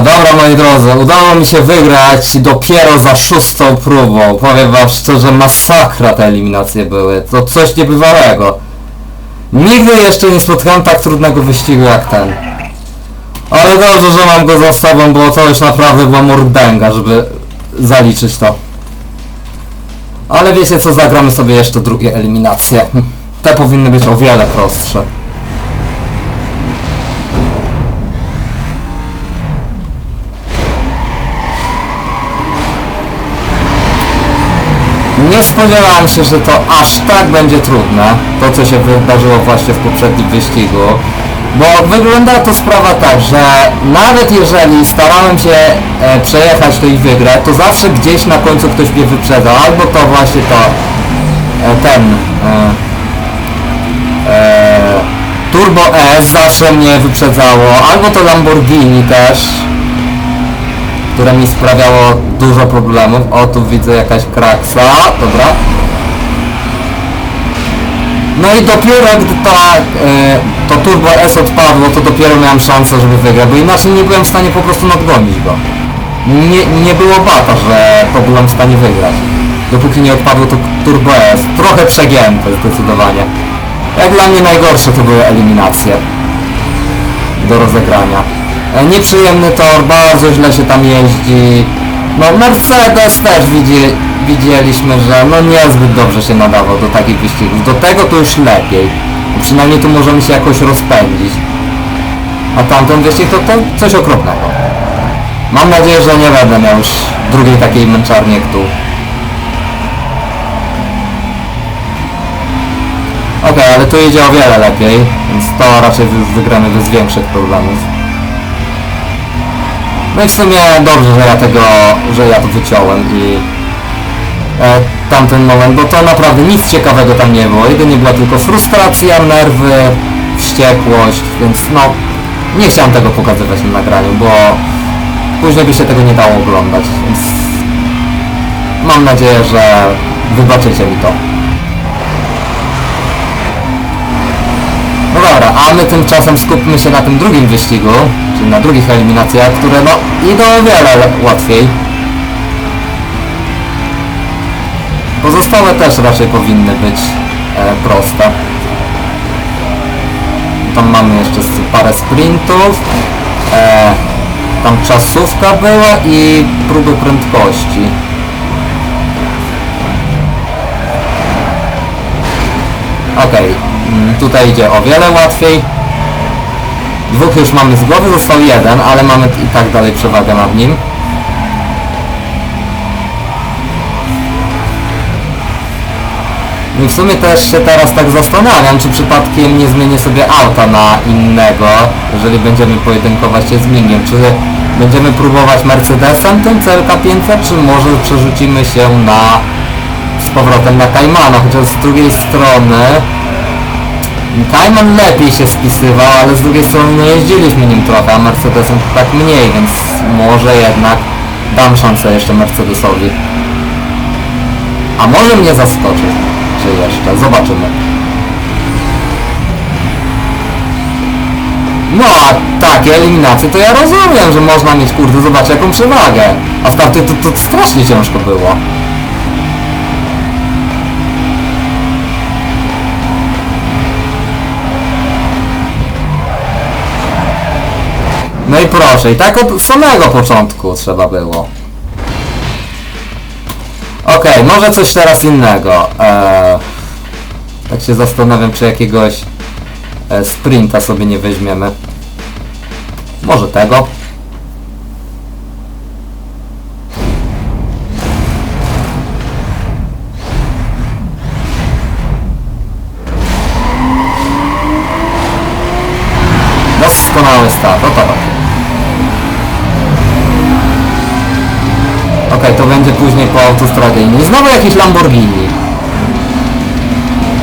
dobra moi drodzy, udało mi się wygrać dopiero za szóstą próbą. Powiem wam szczerze, masakra te eliminacje były. To coś niebywałego. Nigdy jeszcze nie spotkałem tak trudnego wyścigu jak ten. Ale dobrze, że mam go za sobą, bo to już naprawdę była mordęga, żeby zaliczyć to. Ale wiecie co, zagramy sobie jeszcze drugie eliminacje. Te powinny być o wiele prostsze. Nie spodziewałem się, że to aż tak będzie trudne, to co się wydarzyło właśnie w poprzednim wyścigu. Bo wygląda to sprawa tak, że nawet jeżeli starałem się e, przejechać to i wygrać, to zawsze gdzieś na końcu ktoś mnie wyprzedzał. Albo to właśnie to e, ten e, e, Turbo S zawsze mnie wyprzedzało, albo to Lamborghini też, które mi sprawiało dużo problemów. O, tu widzę jakaś kraksa, dobra. No i dopiero gdy ta, e, to Turbo S odpadło, to dopiero miałem szansę, żeby wygrać, bo inaczej nie byłem w stanie po prostu nadgonić go. Nie, nie było bata, że to byłem w stanie wygrać. Dopóki nie odpadło to Turbo S. Trochę przegięte zdecydowanie. Jak dla mnie najgorsze to były eliminacje do rozegrania. E, Nieprzyjemny tor, bardzo źle się tam jeździ. No Mercedes też widzi, widzieliśmy, że no niezbyt dobrze się nadawał do takich wyścigów. Do tego to już lepiej. Przynajmniej tu możemy się jakoś rozpędzić. A tamten wyścig to, to coś okropnego. Mam nadzieję, że nie będę miał już drugiej takiej męczarni jak tu. Okej, ale tu idzie o wiele lepiej, więc to raczej wy- wygramy bez większych problemów. No i w sumie dobrze, że ja tego, że ja to wyciąłem i e, tamten moment, bo to naprawdę nic ciekawego tam nie było. Jedynie była tylko frustracja, nerwy, wściekłość, więc no nie chciałem tego pokazywać na nagraniu, bo później by się tego nie dało oglądać, więc mam nadzieję, że wybaczycie mi to. No dobra, a my tymczasem skupmy się na tym drugim wyścigu, na drugich eliminacjach, które no idą o wiele le- łatwiej. Pozostałe też raczej powinny być e, proste. Tam mamy jeszcze parę sprintów, e, tam czasówka była i próby prędkości. Okej, mm, tutaj idzie o wiele łatwiej. Dwóch już mamy z głowy, został jeden, ale mamy i tak dalej przewagę nad nim. I w sumie też się teraz tak zastanawiam, czy przypadkiem nie zmienię sobie auta na innego, jeżeli będziemy pojedynkować się z Mingiem. Czy będziemy próbować Mercedesem tym CLK 500, czy może przerzucimy się na z powrotem na Kaimana, chociaż z drugiej strony Kajman lepiej się spisywał, ale z drugiej strony no jeździliśmy nim trochę, a Mercedesem tak mniej, więc może jednak dam szansę jeszcze Mercedesowi. A może mnie zaskoczy, czy jeszcze, zobaczymy. No a takie eliminacje to ja rozumiem, że można mieć kurde, zobacz jaką przewagę. A w tamtej to, to strasznie ciężko było. No i proszę, i tak od samego początku trzeba było. Okej, może coś teraz innego. Eee, tak się zastanawiam, czy jakiegoś e, sprinta sobie nie weźmiemy. Może tego. Doskonały start, o to. Okej, to będzie później po autostradzie. I znowu jakiś Lamborghini.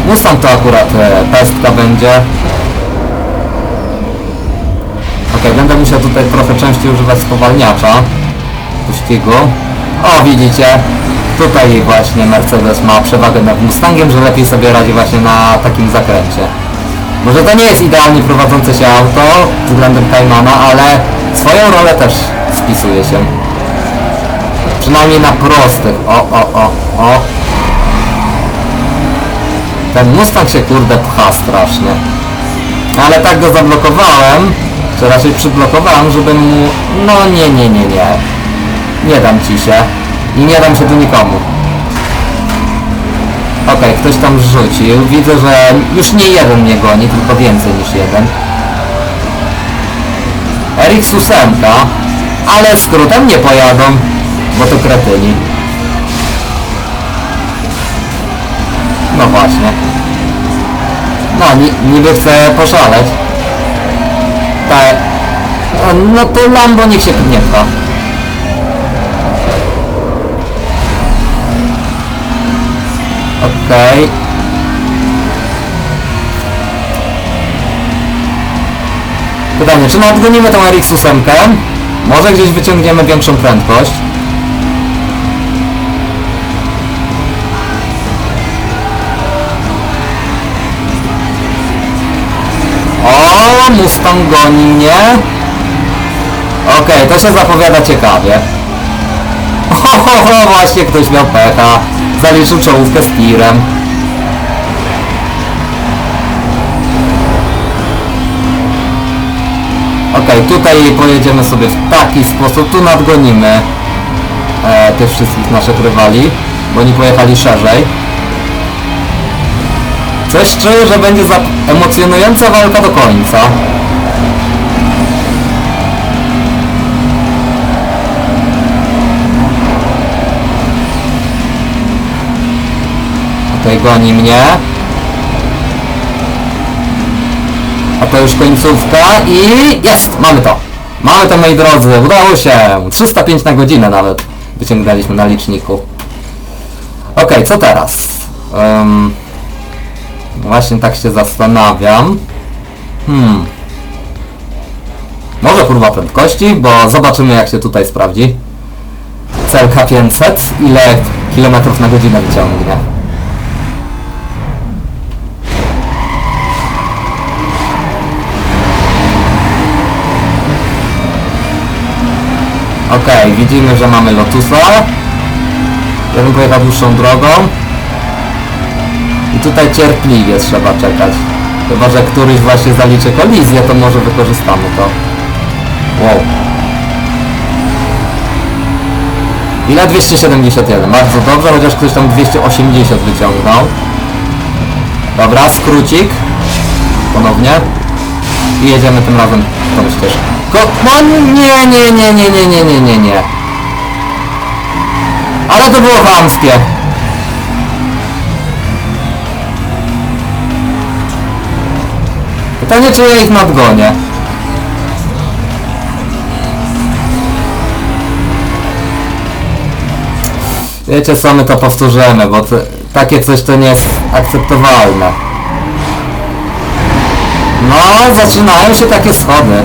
Mustang to akurat e, pestka będzie. Okej, będę musiał tutaj trochę częściej używać spowalniacza pościgu. O, widzicie? Tutaj właśnie Mercedes ma przewagę nad Mustangiem, że lepiej sobie radzi właśnie na takim zakręcie. Może to nie jest idealnie prowadzące się auto względem Caymana, ale swoją rolę też spisuje się. Przynajmniej na prostych. O, o, o, o. Ten Mustang się kurde pcha strasznie. Ale tak go zablokowałem, czy raczej przyblokowałem, żeby mu... No nie, nie, nie, nie. Nie dam ci się. I nie dam się tu nikomu. Okej, ktoś tam rzucił. Widzę, że już nie jeden mnie goni, tylko więcej niż jeden. Erik 8, ale skrótem nie pojadą, bo to kretyni. No właśnie. No, ni niby chcę poszaleć. Tak. No, to Lambo niech się nie pcha. Okej. Pytanie, czy nadgonimy tą RX 8? Może gdzieś wyciągniemy większą prędkość? Mustang goni mnie. Okej, to się zapowiada ciekawie. Ho, ho, ho, właśnie ktoś miał pecha. Zaliczył czołówkę z tirem. Okej, tutaj pojedziemy sobie w taki sposób. Tu nadgonimy e, tych wszystkich naszych rywali, bo oni pojechali szerzej. Coś czuję, że będzie za emocjonująca walka do końca. Tutaj goni mnie. A to już końcówka i jest! Mamy to! Mamy to moi drodzy, udało się! 305 na godzinę nawet wyciągnęliśmy na liczniku. Okej, co teraz? Em, właśnie tak się zastanawiam. Hmm. Może próba prędkości, bo zobaczymy jak się tutaj sprawdzi. Celka 500, ile kilometrów na godzinę wyciągnie. Okej, widzimy, że mamy Lotusa. Ja bym pojechał dłuższą drogą. Tutaj cierpliwie trzeba czekać. Chyba, że któryś właśnie zaliczy kolizję, to może wykorzystamy to. Wow. Ile? 271. Bardzo dobrze, chociaż ktoś tam 280 wyciągnął. Dobra, skrócik. Ponownie. I jedziemy tym razem tą ścieżką. Ko no nie, nie, nie, nie, nie, nie, nie, nie, nie. Ale to było chamskie. Pytanie, czy ja ich nadgonię. Wiecie co, my to powtórzymy, bo to, takie coś to nie jest akceptowalne. No, zaczynają się takie schody.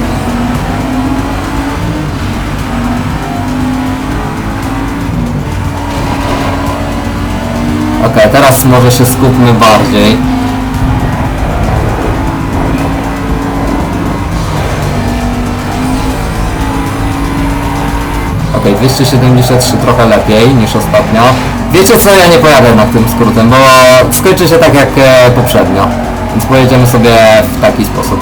Okej, teraz może się skupmy bardziej. 273 trochę lepiej niż ostatnio. Wiecie co, ja nie pojadę nad tym skrótem, bo skończy się tak jak e, poprzednio. Więc pojedziemy sobie w taki sposób.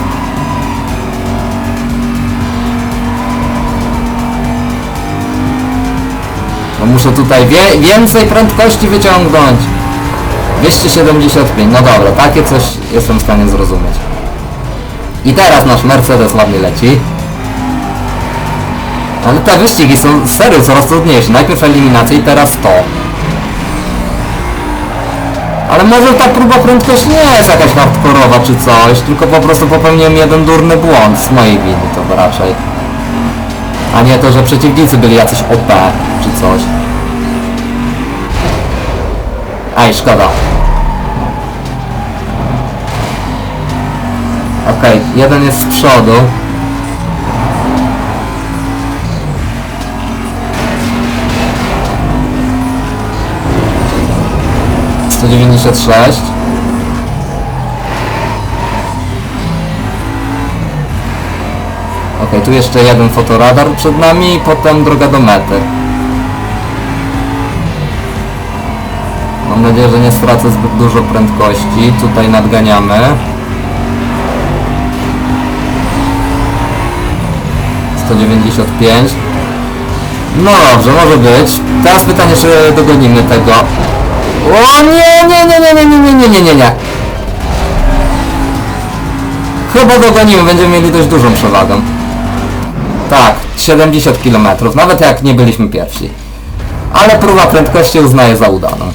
No muszę tutaj wie, więcej prędkości wyciągnąć. 275, no dobra, takie coś jestem w stanie zrozumieć. I teraz nasz Mercedes ładnie leci. Ale te wyścigi są serio coraz trudniejsze. Najpierw eliminacje i teraz to. Ale może ta próba prędkości nie jest jakaś hardkorowa czy coś, tylko po prostu popełniłem jeden durny błąd z mojej winy to raczej. A nie to, że przeciwnicy byli jacyś OP czy coś. Aj, szkoda. Okej, jeden jest z przodu. Sto dziewięćdziesiąt sześć. Okej, tu jeszcze jeden fotoradar przed nami i potem droga do mety. Mam nadzieję, że nie stracę zbyt dużo prędkości. Tutaj nadganiamy. Sto dziewięćdziesiąt pięć. No dobrze, może być. Teraz pytanie, czy dogonimy tego. O nie, nie, nie, nie, nie, nie, nie, nie, nie, nie. Chyba dogonimy, będziemy mieli dość dużą przewagę. Tak, 70 km, nawet jak nie byliśmy pierwsi. Ale próba prędkości uznaję za udaną.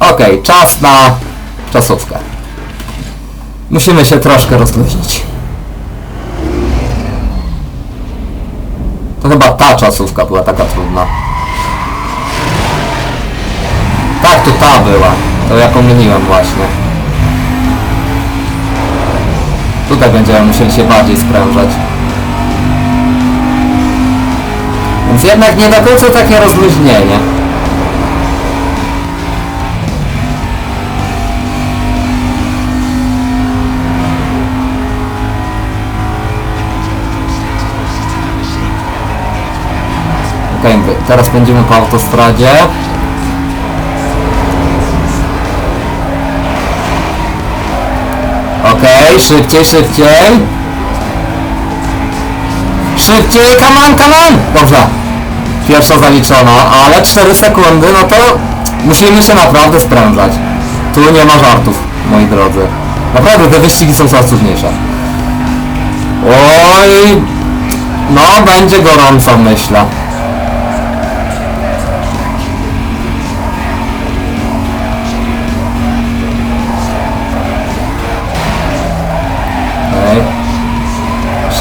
Okej, czas na czasówkę. Musimy się troszkę rozluźnić. To chyba ta czasówka była taka trudna. Tak, to ta była. To ja pomyliłem właśnie. Tutaj będziemy musieli się bardziej sprężać. Więc jednak nie do końca takie rozluźnienie. Okej, teraz będziemy po autostradzie. Okej, szybciej, szybciej. Szybciej, come on, come on! Dobrze. Pierwsza zaliczona, ale 4 sekundy, no to musimy się naprawdę sprężać. Tu nie ma żartów, moi drodzy. Naprawdę te wyścigi są coraz trudniejsze. Oj, no będzie gorąco, myślę.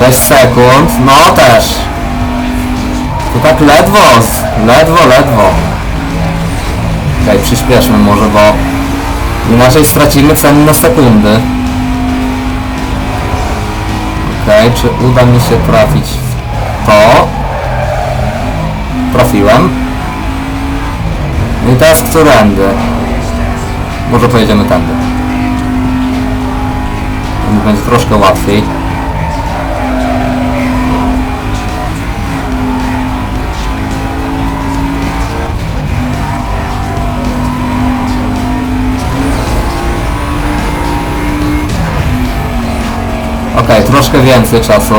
6 sekund, no też. To tak ledwo, ledwo, ledwo. Okej, przyspieszmy może, bo inaczej stracimy cenne sekundy. Okej, czy uda mi się trafić w to? Trafiłem. No I teraz którędy? Może pojedziemy tędy. Będzie troszkę łatwiej. Okej, troszkę więcej czasu.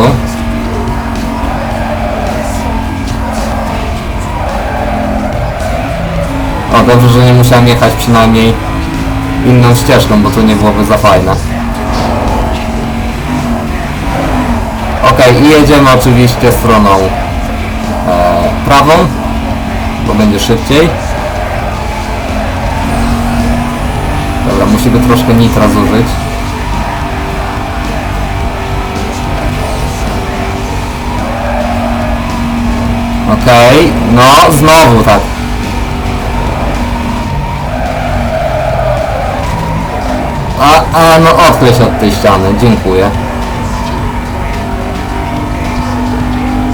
O, dobrze, że nie musiałem jechać przynajmniej inną ścieżką, bo to nie byłoby za fajne. Okej, i jedziemy oczywiście stroną e, prawą, bo będzie szybciej. Dobra, musimy troszkę nitra zużyć. Okej, no znowu tak. A, a no odkleś od tej ściany, dziękuję.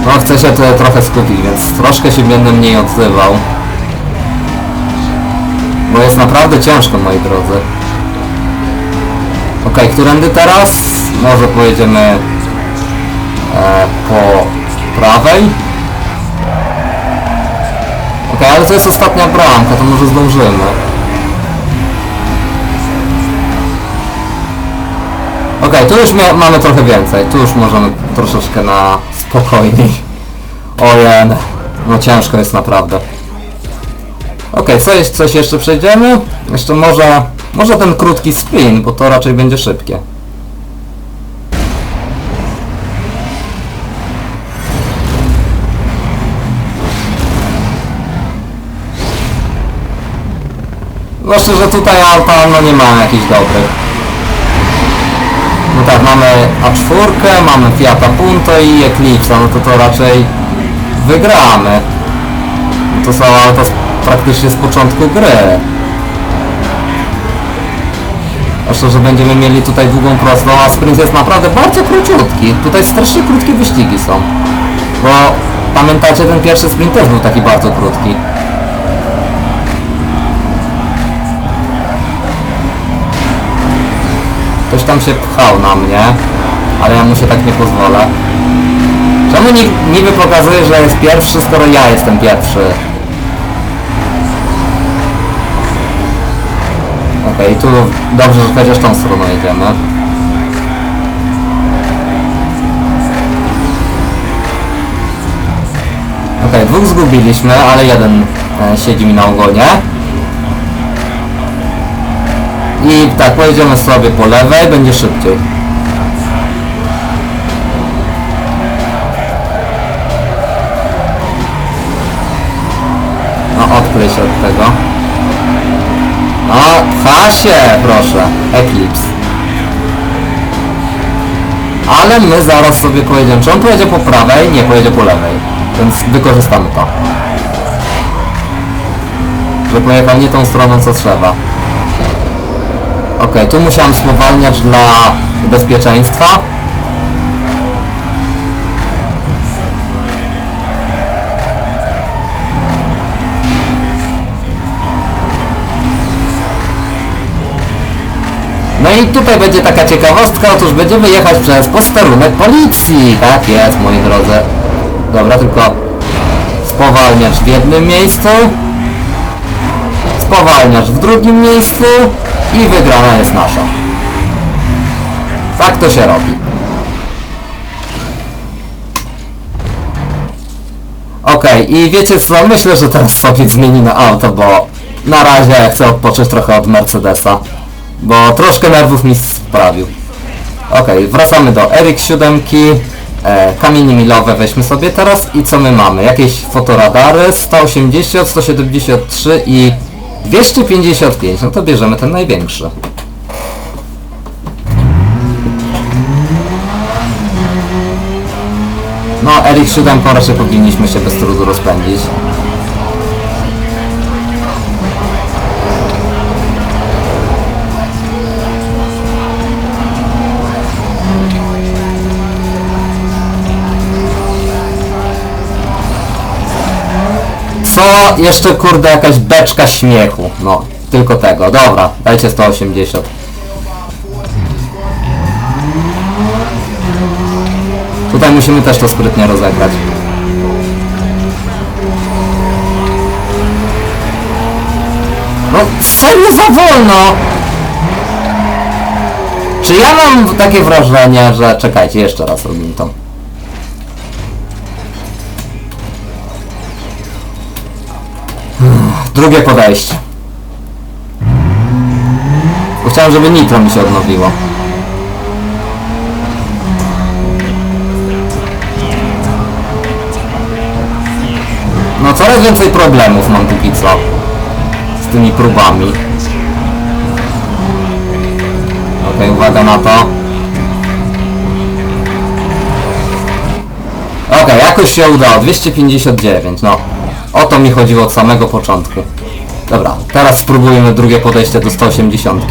No chcę się tutaj trochę skupić, więc troszkę się będę mniej odzywał. Bo jest naprawdę ciężko, moi drodzy. Okej, którędy teraz? Może pojedziemy e, po prawej? Okej, ale to jest ostatnia bramka, to może zdążymy. Okej, tu już mia- mamy trochę więcej. Tu już możemy troszeczkę na spokojniej. Ojen. No ciężko jest naprawdę. Okej, co jest, coś jeszcze przejdziemy? Jeszcze może, może ten krótki spin, bo to raczej będzie szybkie. Zwłaszcza, że tutaj auta no nie ma jakichś dobrych. No tak, mamy A4, mamy Fiata Punto i Eclipse, no to to raczej wygramy. No to są auta z, praktycznie z początku gry. Zwłaszcza, że będziemy mieli tutaj długą prostą, a sprint jest naprawdę bardzo króciutki. Tutaj strasznie krótkie wyścigi są. Bo pamiętacie, ten pierwszy sprint też był taki bardzo krótki. Ktoś tam się pchał na mnie, ale ja mu się tak nie pozwolę. Czemu niby, niby pokazuje, że jest pierwszy, skoro ja jestem pierwszy? Okej, tu dobrze, że chociaż tą stroną jedziemy. Okej, dwóch zgubiliśmy, ale jeden e, siedzi mi na ogonie. I tak, pojedziemy sobie po lewej, będzie szybciej. No, odklej się od tego. Pcha się, proszę. Eclipse. Ale my zaraz sobie pojedziemy. Czy on pojedzie po prawej? Nie, pojedzie po lewej. Więc wykorzystamy to. Że pojechał nie tą stroną, co trzeba. Okej, tu musiałem spowalniać dla bezpieczeństwa. No i tutaj będzie taka ciekawostka, otóż będziemy jechać przez posterunek policji. Tak jest, moi drodzy. Dobra, tylko spowalniacz w jednym miejscu, spowalniacz w drugim miejscu i wygrana jest nasza. Tak to się robi. Okej, i wiecie co, myślę, że teraz sobie zmieni na auto, bo na razie chcę odpocząć trochę od Mercedesa, bo troszkę nerwów mi sprawił. Okej, wracamy do Erik 7. E, kamienie milowe weźmy sobie teraz i co my mamy? Jakieś fotoradary 180, 173 i 255. No to bierzemy ten największy. No, Erik 7 raczej powinniśmy się bez trudu rozpędzić. Jeszcze kurde jakaś beczka śmiechu. No, tylko tego. Dobra, dajcie 180. Tutaj musimy też to sprytnie rozegrać. No, serio za wolno! Czy ja mam takie wrażenie, że... Czekajcie, jeszcze raz robimy to. Drugie podejście. Chciałem, żeby nitro mi się odnowiło. No coraz więcej problemów mam póki co. Z tymi próbami. Okej, uwaga na to. Okej, jakoś się udało. 259, no. O to mi chodziło od samego początku. Dobra, teraz spróbujemy drugie podejście do 180.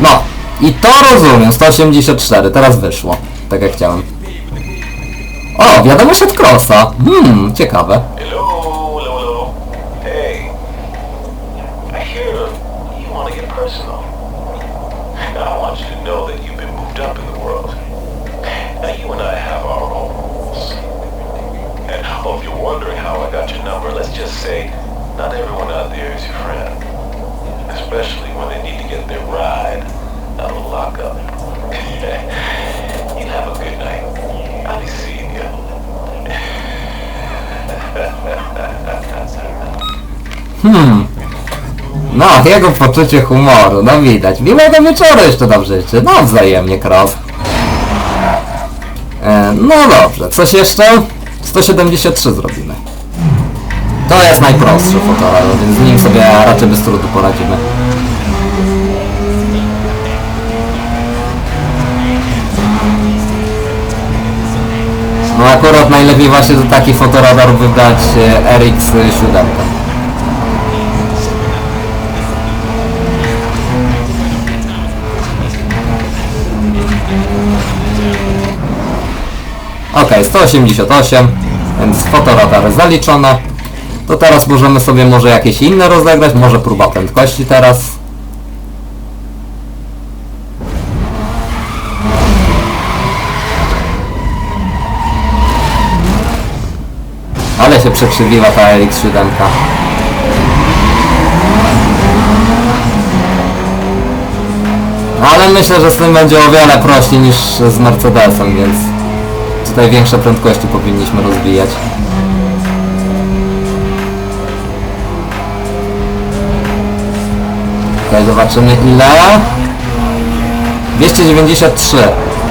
No, i to rozumiem, 184, teraz wyszło. Tak jak chciałem. O, wiadomość od Crossa. Hmm, ciekawe. Not everyone out there is your friend. Especially when they need to get their ride out of lockup. you have a good night. I'll be seeing you. No, jego poczucie humoru, no widać. Miłego wieczoru jeszcze dobrze życzę. No, wzajemnie, Cross. E, no dobrze, coś jeszcze? 173 zrobimy. To jest najprostszy fotoradar, więc z nim sobie raczej bez trudu poradzimy. No akurat najlepiej właśnie do takich fotoradarów wybrać e, RX 7. Ok, 188, więc fotoradary zaliczone. To teraz możemy sobie może jakieś inne rozegrać, może próba prędkości teraz. Ale się przekrzywiła ta LX7. Ale myślę, że z tym będzie o wiele prościej niż z Mercedesem, więc tutaj większe prędkości powinniśmy rozwijać. Okej, zobaczymy ile. 293.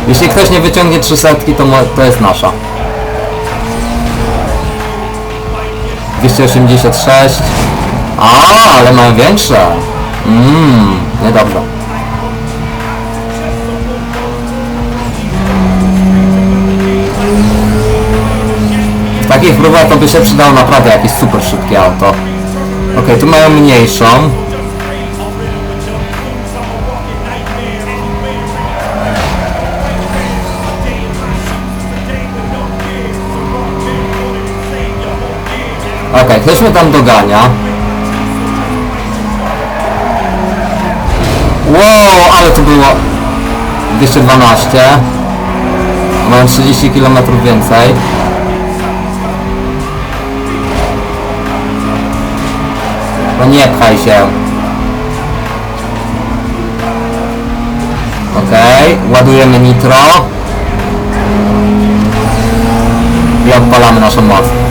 Jeśli ktoś nie wyciągnie 300, to, to jest nasza. 286. A, ale mają większe. Mmm, niedobrze. W takich próbach to by się przydało naprawdę jakieś super szybkie auto. Okej, tu mają mniejszą. Okej, ktoś mnie tam dogania. Wow, ale to było 212. Mam 30 km więcej. No nie pchaj się. Okej, ładujemy nitro. I odpalamy naszą moc.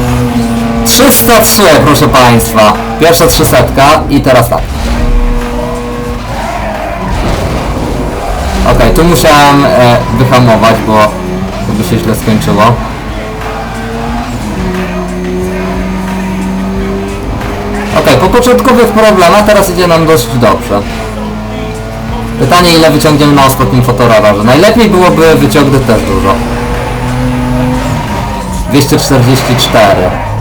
303, proszę Państwa. Pierwsza 300 i teraz tak. Okej, tu musiałem e, wyhamować, bo to by się źle skończyło. Okej, po początkowych problemach teraz idzie nam dość dobrze. Pytanie ile wyciągniemy na ostatnim fotoradarze. Najlepiej byłoby wyciągnąć też dużo. 244.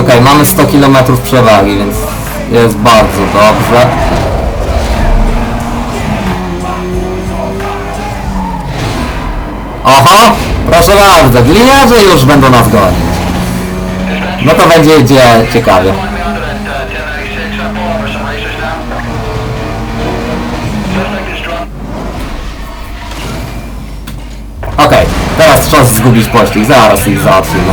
Okej, mamy 100 km przewagi, więc jest bardzo dobrze. Oho, proszę bardzo, gliniarze już będą nas gonić. No to będzie gdzie ciekawie. Okej, teraz czas zgubić pościg, zaraz ich załatwimy.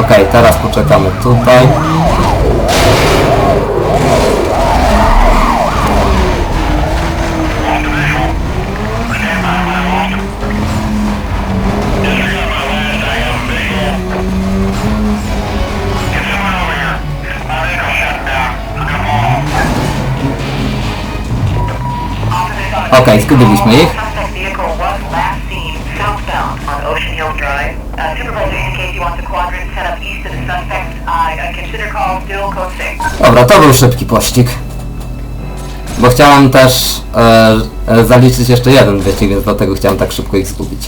Okej, teraz poczekamy tutaj. Okej, zgubiliśmy ich. Drive. Uh, supervisor indicates he wants a quadrant set up east of the suspect. Consider call still code 6. Dobra, to był szybki pościg. Bo chciałem też e, e, zaliczyć jeszcze jeden wyścig, więc dlatego chciałem tak szybko ich zgubić.